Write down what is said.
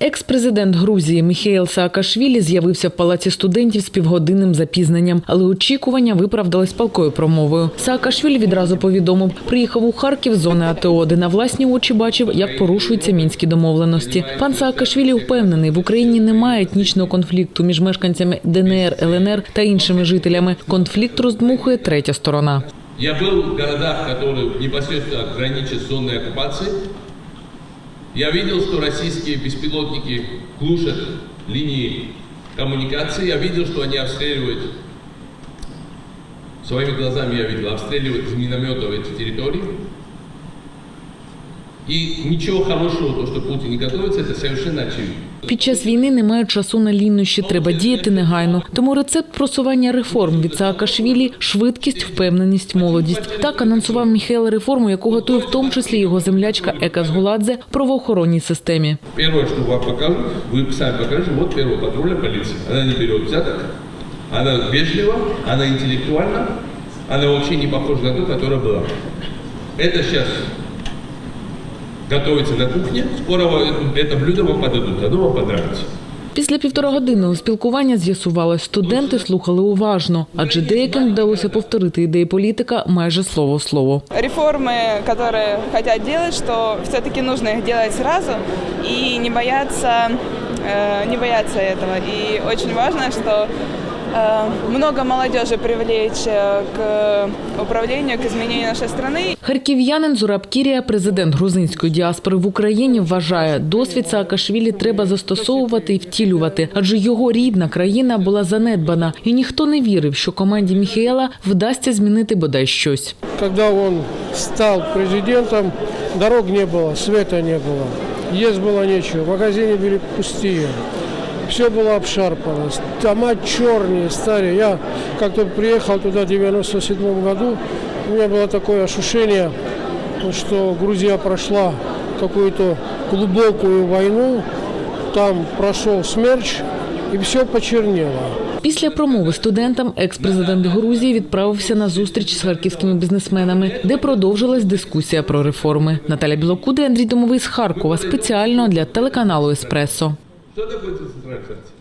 Екс-президент Грузії Міхеїл Саакашвілі з'явився в палаці студентів з півгодинним запізненням, але очікування виправдались палкою промовою. Саакашвілі відразу повідомив, приїхав у Харків з зони АТО, де на власні очі бачив, як порушуються мінські домовленості. Пан Саакашвілі впевнений, в Україні немає етнічного конфлікту між мешканцями ДНР, ЛНР та іншими жителями. Конфлікт роздмухує третя сторона. Я был в городах, которые непосредственно граничат с зоной оккупации. Я видел, что российские беспилотники глушат линии коммуникации. Я видел, что они обстреливают, своими глазами я видел, обстреливают из минометов эти территории. И ничего хорошего, то, что Путин не готовится, это совершенно очевидно. Під час війни немає часу на лінощі, треба діяти негайно. Тому рецепт просування реформ від Саакашвілі – швидкість, впевненість, молодість. Так анонсував Міхейл реформу, яку готує в тому числі його землячка Ека Згуладзе в правоохоронній системі. Первое, что вам покажут, вы сами покажете, вот первая патрульная полиция. Она не берет взяток, она вежлива, она интеллектуальна, она вообще не похожа на ту, которая была. Это сейчас готовится на кухне, скоро вы- это блюдо вам подадут, оно вам понравится. Після півторагодинного спілкування з'ясувалось, студенти слухали уважно, адже деяким вдалося повторити ідеї політика майже слово в слово. реформы, которые хотят делать, что все-таки нужно их делать сразу и не бояться, э, не бояться этого. И очень важно, что э, много молодежи привлечь э, к управлению, к изменению нашей страны. Харків'янин Зураб Кірія, президент грузинської діаспори в Україні, вважає, досвід Саакашвілі треба застосовувати і втілювати, адже його рідна країна була занедбана, і ніхто не вірив, що команді Міхеєла вдасться змінити бодай щось. Когда он стал президентом, дорог не было, света не было, есть было нечего, магазины были пустые. Все было обшарпано, дома черные, старые. Я как-то приехал туда в 97 году, у меня было такое ощущение, что Грузия прошла какую-то глубокую войну, там прошел смерч, и все почернело. Після промови студентам екс-президент Грузії відправився на зустріч з харківськими бізнесменами, де продовжилась дискусія про реформи. Наталя Білокуди, Андрій Домовий з Харкова спеціально для телеканалу Еспресо. Что такое децентрализация?